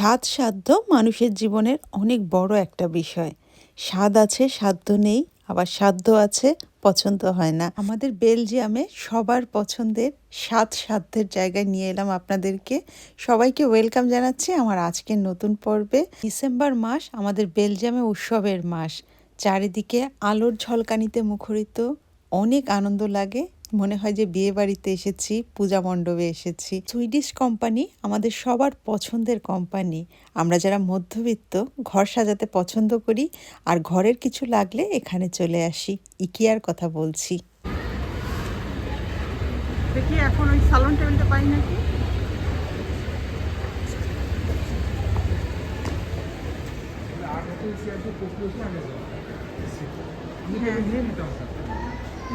স্বাদ সাধ্য মানুষের জীবনের অনেক বড় একটা বিষয়। স্বাদ আছে, সাধ্য নেই, আবার সাধ্য আছে, পছন্দ হয় না। আমাদের বেলজিয়ামে সবার পছন্দের স্বাদ সাধ্যের জায়গায় নিয়ে এলাম আপনাদেরকে। সবাইকে ওয়েলকাম জানাচ্ছি আমার আজকের নতুন পর্বে। ডিসেম্বর মাস আমাদের বেলজিয়ামে উৎসবের মাস। চারিদিকে আলোর ঝলকানিতে মুখরিত। অনেক আনন্দ লাগে। মনে হয় যে বিয়ে বাড়িতে এসেছি পূজা মণ্ডপে এসেছি। সুইডিশ কোম্পানি আমাদের সবার পছন্দের কোম্পানি আমরা যারা মধ্যবিত্ত ঘর সাজাতে পছন্দ করি আর ঘরের কিছু লাগলে এখানে চলে আসি। ইকিয়ার কথা বলছি। দেখি এখন ওই সালন টেবিলটা পাই নাকি?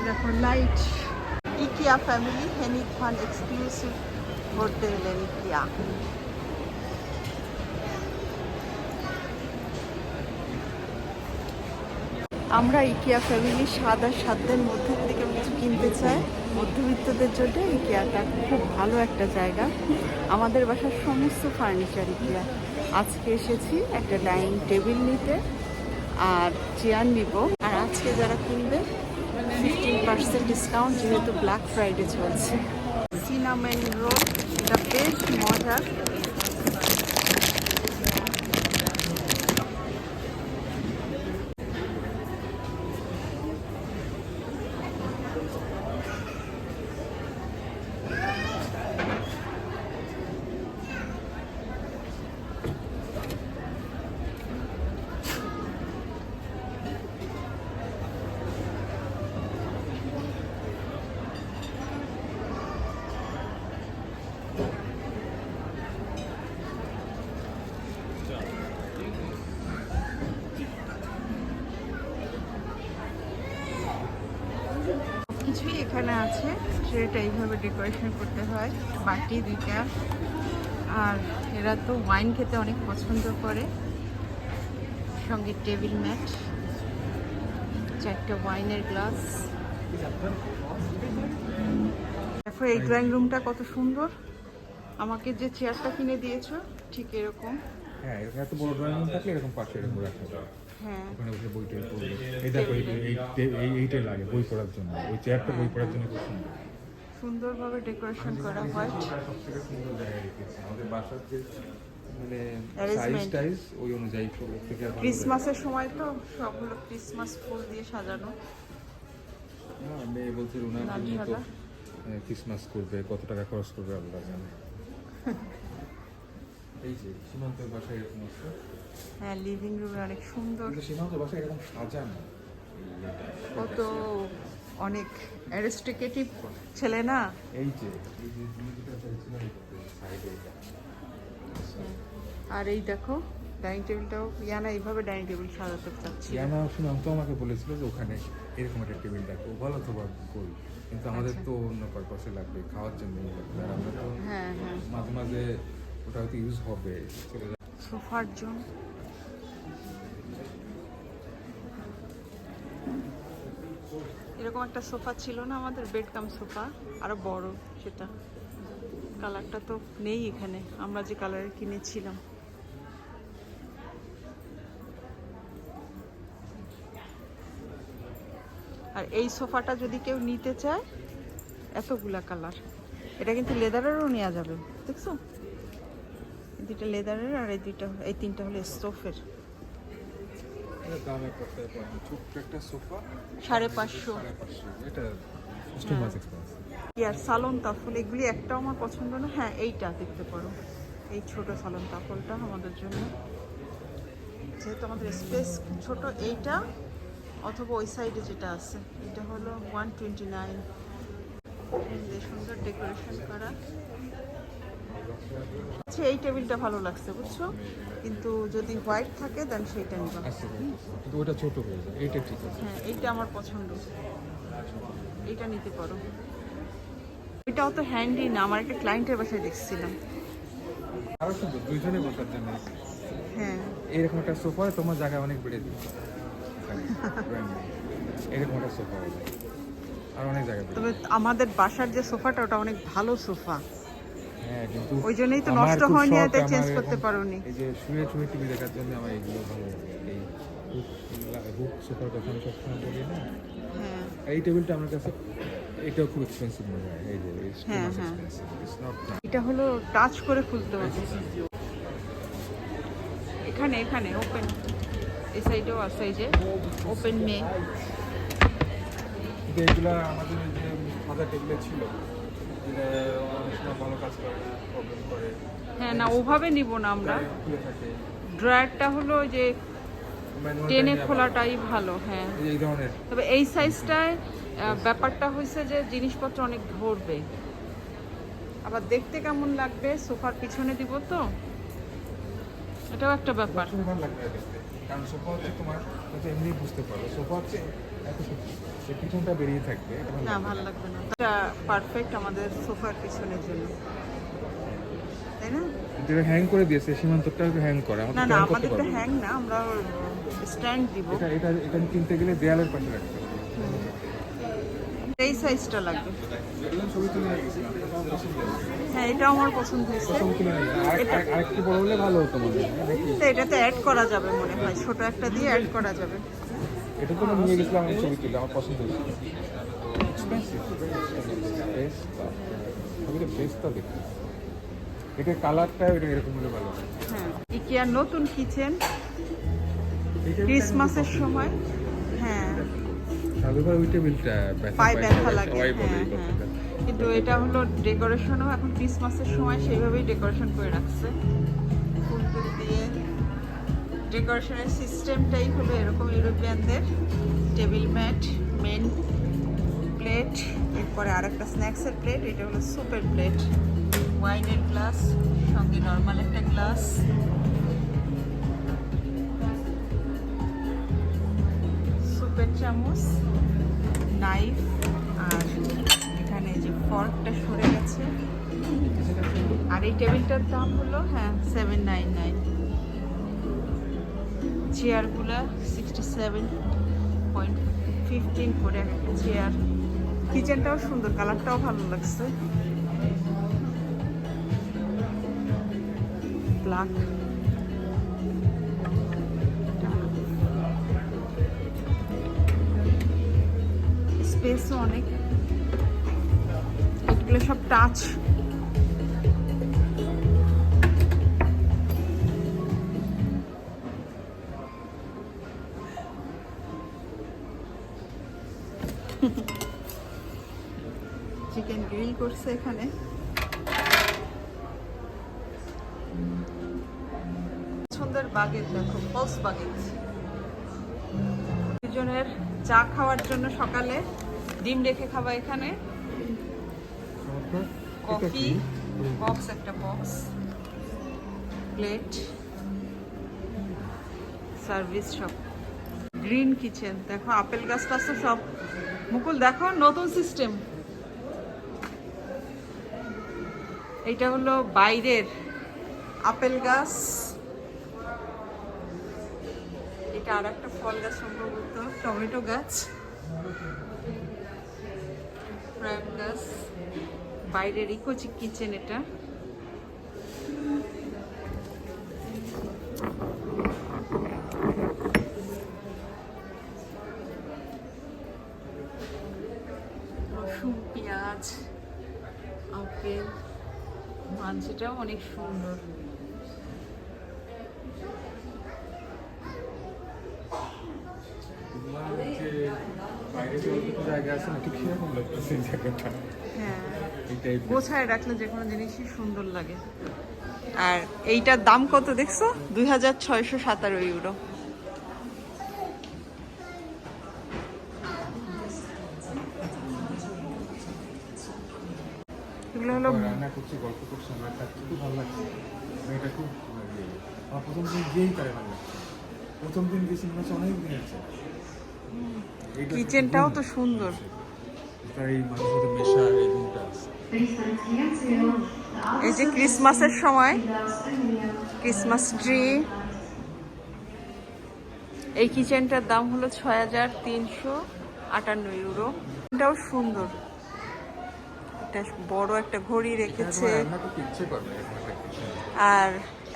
দেখো লাইট ইকিয়া ফ্যামিলি হেনিক ফান এক্সক্লুসিভ হোটেল এন ইকিয়া আমরা ইকিয়া ফ্যামিলি সাদা সাধ্যের মধ্যে কেউ কিছু কিনতে চাই। মধ্যবিত্তদের জন্য ইকিয়াটা খুব ভালো একটা জায়গা। আমাদের বাসার সমস্ত ফার্নিচার ইকিয়া আজকে এসেছি একটা ডাইনিং টেবিল নিতে, আর চেয়ার নিব। আর আজকে যারা কিনবে ফিফটিন পার্সেন্ট ডিসকাউন্ট যেহেতু ব্ল্যাক ফ্রাইডে চলছে। সিনামেন রোড এটা বেশ মজার। এখানে আছে ট্রেটা এইভাবে ডেকোরেশন করতে হয়, বাটি দুইটা। আর এরা তো ওয়াইন খেতে অনেক পছন্দ করে। সঙ্গে টেবিল ম্যাট চারটা ওয়াইনের গ্লাস দেখো, এই ড্রয়িং রুমটা কত সুন্দর। আমাকে যে চেয়ারটা কিনে দিয়েছ, ঠিক এরকম। হ্যাঁ এত বড় ড্রয়িং রুম থাকলে এরকম পাশে এরকম রাখা যায়। হ্যাঁ ওখানে বসে বই টই পড়বে এই দেখো এই এই- এই এই এইটাই লাগে বই পড়ার জন্য। ওই চেয়ারটা বই পড়ার জন্য খুব সুন্দর। সুন্দরভাবে ডেকোরেশন করা হয়। সব সুন্দর রেখেছে। আমাদের বাসার যে মানে সাইজ টাইজ ওই অনুযায়ী পুরো থেকে ক্রিসমাসের সময় তো সবগুলো ক্রিসমাস ফুল দিয়ে সাজানো। মেয়ে বলছে তো ক্রিসমাস করবে কত টাকা খরচ করবে আল্লাহ জানে। এই যে সীমান্তের বাসায় এরকম আছে হ্যাঁ লিভিং রুমে অনেক সুন্দর। কত অনেক অ্যারিস্টিকেটিভ ছেলে না? এই যে আর এই দেখো ডাইনিং টেবিলটাও ইয়ানা এইভাবে ডাইনিং টেবিল সাজাতে চাচ্ছি। ইয়ানা সুনাম তো আমাকে বলেছিল যে ওখানে এরকম একটা টেবিল দেখো ভালো তো করি কিন্তু আমাদের আচ্ছা। তো অন্য পারপাসে লাগবে খাওয়ার জন্য লাগবে। আর আমরা তো হ্যাঁ হ্যাঁ। মাঝে মাঝে ওটা হয়তো ইউজ হবে চলে সোফার জন্য। এরকম একটা সোফা ছিল না আমাদের, বেডকাম সোফা, আরও বড় সেটা। কালারটা তো নেই এখানে, আমরা যে কালারের কিনেছিলাম। আর এই সোফাটা যদি কেউ নিতে চায়, এতগুলা কালার। এটা কিন্তু লেদারেরও নেওয়া যাবে, দেখছ? দুইটা লেদারের আর এই দুইটা এই তিনটা হলো স্টোফের। এটা দামে করতে পারেন ছোট্ট একটা সোফা? সাড়ে পাঁচশো। ইয়ার সালন তাফল এগুলি একটাও আমার পছন্দ না। হ্যাঁ এইটা দেখতে পারো। এই ছোট সালন তাফলটা আমাদের জন্য। যেহেতু আমাদের স্পেস ছোট এইটা অথবা ওই সাইডে যেটা আছে এটা হলো ওয়ান টোয়েন্টি নাইন। সুন্দর ডেকোরেশন করা। আচ্ছা এই টেবিলটা ভালো লাগছে বুঝছ? কিন্তু যদি হোয়াইট থাকে দেন সেইটা নিবা। আচ্ছা কিন্তু ওটা ছোট হয়ে যায় এইটা ঠিক আছে। হ্যাঁ এইটা আমার পছন্দ। এইটা নিতে পারো। এটাও তো হ্যান্ডি না আমার একটা ক্লায়েন্টের বাসায় দেখছিলাম। আরও সুন্দর দুইজনে বসার জন্য। হ্যাঁ। এরকম একটা সোফা তোমার জায়গা অনেক বেড়ে দিবে এরকম একটা সোফা আর অনেক জায়গা তবে আমাদের বাসার যে সোফাটা ওটা অনেক ভালো সোফা। ওই জন্যই তো নষ্ট হয়নি এতে চেঞ্জ করতে পারোনি। এই যে শুয়ে শুয়ে টিভি দেখার জন্য আমার এগুলো ভালো এই হুক সোফার কথা আমি সবসময় বলি না। হ্যাঁ। এই টেবিলটা আমার কাছে এটাও খুব এক্সপেন্সিভ মনে হয়। এই যে হ্যাঁ, হ্যাঁ। এটা হলো টাচ করে খুলতে হবে। এখানে এখানে ওপেন এই সাইডেও আছে এই যে ওপেন মে এগুলো আমাদের যে সাদা টেবিলে ছিল। হ্যাঁ না ওভাবে নিব না আমরা। ড্রয়ারটা হলো যে টেনে খোলাটাই ভালো হ্যাঁ। তবে এই সাইজটায় ব্যাপারটা হয়েছে যে জিনিসপত্র অনেক ধরবে। আবার দেখতে কেমন লাগবে? সোফার পিছনে দিব তো? এটাও একটা ব্যাপার। কারণ সোফা হচ্ছে তোমার হচ্ছে এমনি বুঝতে পারো সোফা হচ্ছে এত সে পিছনটা বেরিয়ে থাকবে। না লাগবে। ভালো লাগবে না। এটা পারফেক্ট আমাদের সোফার পিছনের জন্য। তাই না? যেটা হ্যাং করে দিয়েছে সীমান্তটা হ্যাং করা। না আমাদের না আমাদের তো হ্যাং না। আমরা স্ট্যান্ড দিব। এটা এটা এখানে কিনতে গেলে দেয়ালের পাশে রাখতে হবে। এই সাইজটা লাগবে। এগুলো ছবি তুলে নিয়ে গেছিলাম এটা। হ্যাঁ এটাও আমার পছন্দ হয়েছে। আরেকটু বড় হলে ভালো হতো মনে তো এটাতে অ্যাড করা যাবে মনে হয়। ছোট একটা দিয়ে অ্যাড করা যাবে। এটা তো আমি নিয়ে গেছিলাম আমি ছবি তুলে আমার পছন্দ হয়েছে। এক্সপেন্সিভ বেস্টটা দেখতে। এটার কালারটা এটা এরকম হলে ভালো হয়। ইকিয়ার নতুন কিচেন। ক্রিসমাসের সময়। হ্যাঁ। সাধুভাই ওই টেবিলটা সবাই- লাগে বলে হ্যাঁ এই হ্যাঁ। কথাটা। কিন্তু এটা হলো ডেকোরেশনও এখন ক্রিসমাসের সময় সেইভাবেই ডেকোরেশন করে রাখছে। ফুল টুল দিয়ে। ডেকোরেশনের সিস্টেমটাই হলো এরকম ইউরোপিয়ানদের। টেবিল ম্যাট, মেন প্লেট, এরপরে আর একটা স্ন্যাক্সের প্লেট, এটা হলো সুপের প্লেট। ওয়াইনের গ্লাস, সঙ্গে নর্মাল একটা গ্লাস। সুপের চামচ, নাইফ আর এখানে সরে গেছে। আর এই টেবিলটার দাম হলো হ্যাঁ সেভেন নাইন নাইন চেয়ারগুলো সিক্সটি সেভেন পয়েন্ট ফিফটিন করে একটা চেয়ার। কিচেনটাও সুন্দর, কালারটাও ভালো লাগছে। ব্ল্যাক। স্পেসও অনেক। সব টাচ। চিকেন গ্রিল করছে এখানে। পছন্দের বাগেট দেখো পলস বাগেট দুজনের চা খাওয়ার জন্য সকালে ডিম রেখে খাওয়া এখানে। কফি বক্স একটা বক্স প্লেট সার্ভিস সব। গ্রিন কিচেন দেখো আপেল গাছ টাছ সব। মুকুল দেখো নতুন সিস্টেম। এইটা হলো বাইরের আপেল গাছ। এটা আর একটা ফল গাছ সম্ভবত টমেটো গাছ। গাছ। বাইরের ইকোচিক কিচেন এটা। রসুন পেঁয়াজ আপেল মাংসটাও অনেক সুন্দর। বাইরে জায়গা আছে লাগতেছে জায়গাটা? হ্যাঁ। গোছায় রাখলে যে কোনো জিনিসই সুন্দর লাগে। আর এইটার দাম কত দেখছ? দুই হাজার ছয়শো সাতারো ইউরো। এগুলো হলো রান্না করছি গল্প করছি আমার খুব ভালো লাগছে। আমি খুব আমার প্রথম দিন গিয়েই তারে ভালো লাগছে প্রথম দিন গেছি মনে হচ্ছে অনেক দিন আছে। কিচেনটাও তো সুন্দর। তার এই মানুষের সাথে এই গুণটা আছে এই যে ক্রিসমাসের সময় ক্রিসমাস ট্রি। এই কিচেনটার দাম হলো ছয় হাজার তিনশো আটান্ন ইউরো। এটাও সুন্দর। একটা বড় একটা ঘড়ি রেখেছে। আর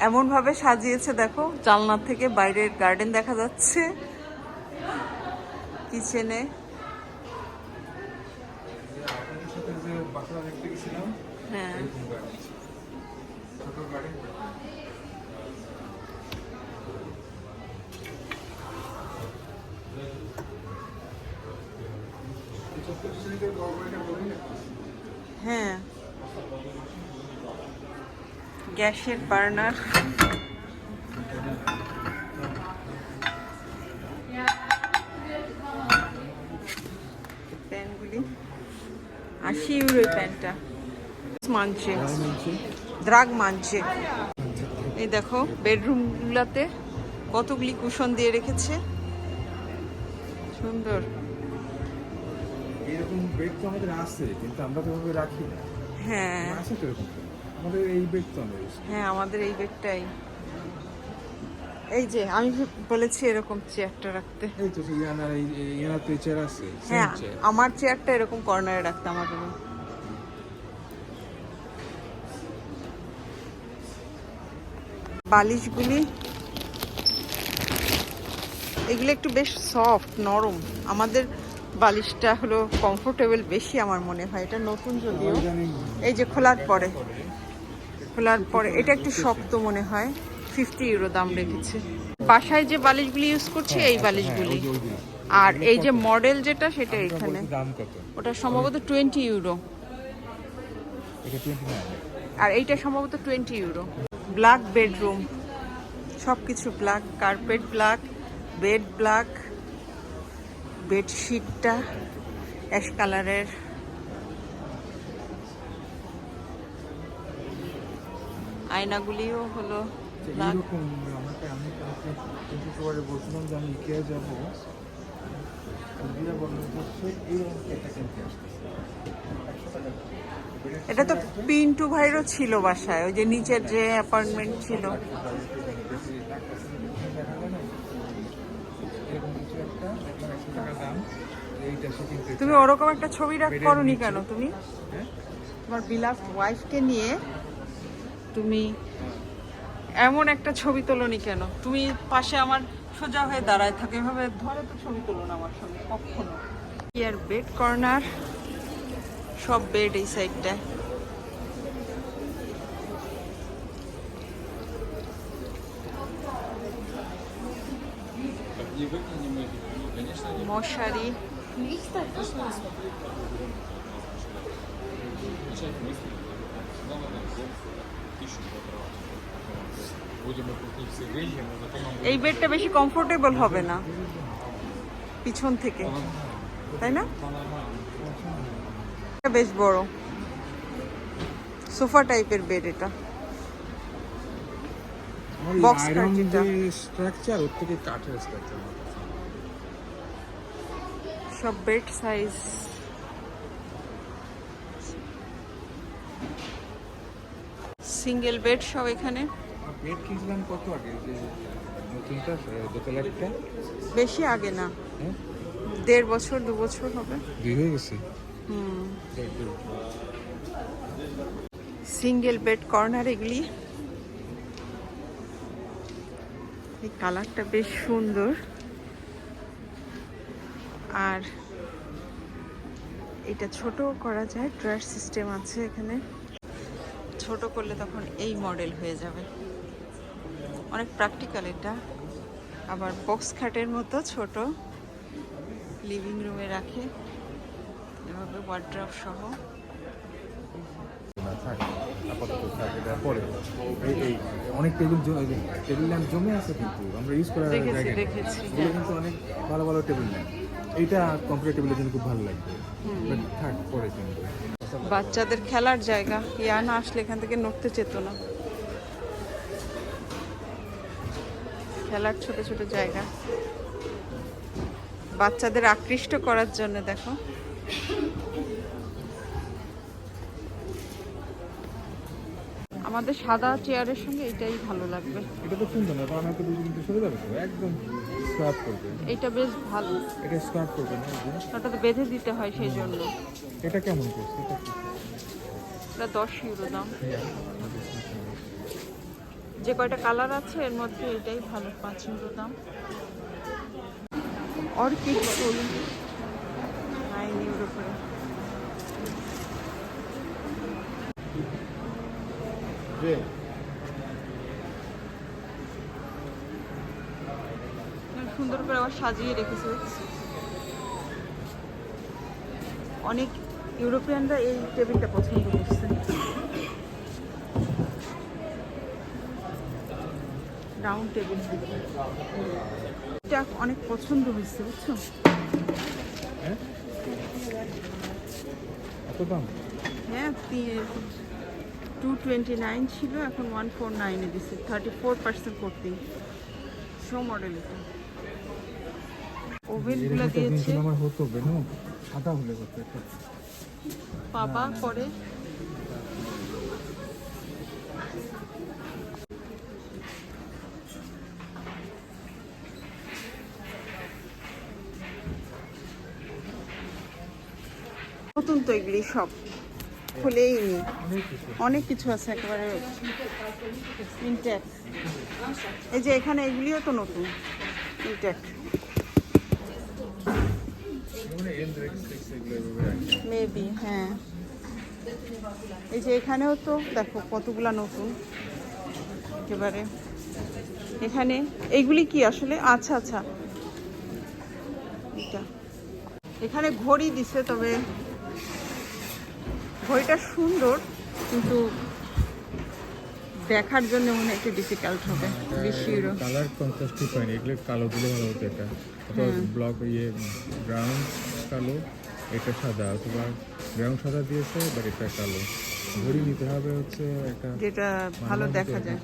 এমন ভাবে সাজিয়েছে দেখো জানলা থেকে বাইরের গার্ডেন দেখা যাচ্ছে। কিচেনে আপনাদের সাথে যে বাসা দেখতে গেছিলাম হ্যাঁ এরকম গাড়ি ছোট গাড়ি এই চত্বর শ্রেণীতে বড় গাড়িটা বলেই না হ্যাঁ। গ্যাসের বার্নার। প্যানগুলি। আশি ইউরো এই প্যানটা মানছে। দ্রাগ মানছে। এই দেখো বেডরুমগুলোতে কতগুলি কুশন দিয়ে রেখেছে। সুন্দর। এরকম বেড তো আমাদের আছে কিন্তু আমরা তো রাখি না। হ্যাঁ। আমাদের এই বেড তো হ্যাঁ আমাদের এই বেডটাই এই যে আমি বলেছি এরকম চেয়ারটা রাখতে। এই তো ইয়ানার ইয়ানার তো চেয়ার আছে হ্যাঁ আমার চেয়ারটা এরকম কর্নারে রাখতে আমার রুমে বালিশগুলি এগুলো একটু বেশ সফট নরম। আমাদের বালিশটা হলো কমফোর্টেবল বেশি আমার মনে হয়। এটা নতুন যদিও। এই যে খোলার পরে। খোলার পরে এটা একটু শক্ত মনে হয়। ফিফটি ইউরো দাম রেখেছে। বাসায় যে বালিশগুলি ইউজ করছি এই বালিশগুলি। আর এই যে মডেল যেটা সেটা এখানে। ওটা সম্ভবত টোয়েন্টি ইউরো। আর এইটা সম্ভবত টোয়েন্টি ইউরো। ব্ল্যাক বেডরুম সব কিছু black carpet black bed black বেডশিটটা অ্যাশ কালারের আয়নাগুলিও হলো এরকম আমাকে আমি কালকে কিন্তু সবাই বলছিলাম যে আমি ইকেয়া যাব। এইরকম এটা তো পিন্টু ভাইরও ছিল বাসায় ওই যে নিচের যে অ্যাপার্টমেন্ট ছিল। তুমি ওরকম একটা ছবি রাখ করনি কেন তুমি? হ্যাঁ? তোমার বিলাস ওয়াইফকে নিয়ে তুমি এমন একটা ছবি তোলনি কেন? তুমি পাশে আমার সোজা হয়ে দাঁড়ায় থাকে। এভাবে ধরে তো ছবি তোলো না আমার সঙ্গে, কখনো। আর বেড কর্নার সব বেড এই সাইডটায় মশারি। এই বেডটা বেশি কমফোর্টেবল হবে না। পিছন থেকে। তাই না? বেশ বড়। সোফা টাইপের বেড এটা। স্ট্রাকচার ওর থেকে কাঠের স্ট্রাকচার সব বেড সাইজ সিঙ্গেল বেড সব এখানে। বেড কিনছিলাম কত আগে? নতুনটা বেশি আগে না। হ্যাঁ? দেড় বছর দু বছর হবে। দুই হয়ে গেছে? হুম। সিঙ্গেল বেড কর্নার এগুলি। এই কালারটা বেশ সুন্দর। আর এটা ছোট করা যায় ড্রয়ার সিস্টেম আছে এখানে। ছোট করলে তখন এই মডেল হয়ে যাবে। অনেক প্র্যাকটিক্যাল এটা। আবার বক্স খাটের মতো ছোট। লিভিং রুমে রাখে। এভাবে ওয়ার্ড্রপ সহ। অনেক টেবিল টেবিল ল্যাম্প জমে আছে কিন্তু আমরা ইউজ। কিন্তু অনেক ভালো ভালো টেবিল ল্যাম্প এইটা কম্পিউটার টেবিলের জন্য খুব ভালো লাগবে। থাক পরে বাচ্চাদের খেলার জায়গা। ইয়া না আসলে এখান থেকে নড়তে চেত না। খেলার ছোট ছোট জায়গা। বাচ্চাদের আকৃষ্ট করার জন্য দেখো। আমাদের সাদা চেয়ারের সঙ্গে এটাই ভালো লাগবে। এটা তো সুন্দর না কারণ হয়তো দুজন কিন্তু সরে যাবে তো একদম স্ক্রাপ করবে। এটা বেশ ভালো এটা স্ক্রাপ করবে না। ওটা তো বেঁধে দিতে হয় সেই জন্য। এটা কেমন করছে? এটা এটা দশ ইউরো দাম। যে কয়টা কালার আছে এর মধ্যে এটাই ভালো পাঁচ ইউরো দাম। অর্কিড ফুল। নাইন ইউরো করে। সুন্দর করে আবার সাজিয়ে রেখেছে? অনেক ইউরোপিয়ানরা এই টেবিলটা পছন্দ করছে। রাউন্ড টেবিল এটা অনেক পছন্দ হয়েছে বুঝছ? হ্যাঁ? টু টোয়েন্টি নাইন ছিল এখন ওয়ান ফোর নাইনে দিচ্ছে থার্টি ফোর পার্সেন্ট করতেই। শো মডেল এটা। ওভেনগুলো দিয়েছে। আমার হতো বেনু। সাদা হলে হতো বাবা করে নতুন তো এগুলি সব। খুলেই অনেক কিছু আছে একেবারে ইনট্যাক্ট এই যে এখানে এগুলিও তো নতুন ইনট্যাক্ট মেবি হ্যাঁ। এই যে এখানেও তো দেখো কতগুলা নতুন, একেবারে। এখানে এইগুলি কি আসলে? আচ্ছা আচ্ছা। এটা। এখানে ঘড়ি দিছে, তবে ঘড়িটা সুন্দর কিন্তু দেখার জন্য মনে হয় একটু ডিফিকাল্ট হবে বেশি ইউরো কালার কন্ট্রাস্ট ঠিক হয়নি এগুলো কালো দিলে ভালো হতো এটা। অথবা ব্লক ইয়ে ব্রাউন কালো এটা সাদা অথবা ব্রাউন সাদা দিয়েছে বাট এটা কালো। ঘড়ি নিতে হবে হচ্ছে একটা যেটা ভালো দেখা যায়।